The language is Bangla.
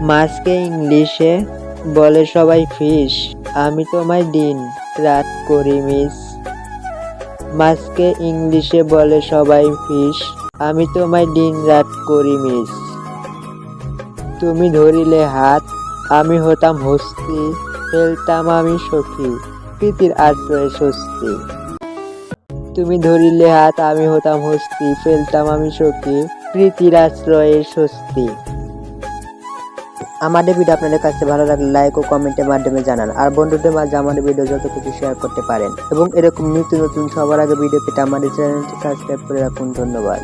মাছকে ইংলিশে বলে সবাই ফিশ আমি তোমায় দিন রাত করি মিস মাছকে ইংলিশে বলে সবাই ফিশ আমি তোমায় দিন রাত করি মিস তুমি ধরিলে হাত, আমি হতাম হস্তি ফেলতাম আমি সখী, প্রীতির আশ্রয়ে স্বস্তি। তুমি ধরিলে হাত, আমি হতাম হস্তি ফেলতাম আমি সখী, প্রীতির আশ্রয়ে স্বস্তি। আমাদের ভিডিও আপনাদের কাছে ভালো লাগলে লাইক ও কমেন্টের মাধ্যমে জানান। আর বন্ধুদের মাঝে আমাদের ভিডিও যত কিছু শেয়ার করতে পারেন। এবং এরকম নিত্য নতুন সবার আগে ভিডিও পেতে আমাদের চ্যানেলটি সাবস্ক্রাইব করে রাখুন। ধন্যবাদ।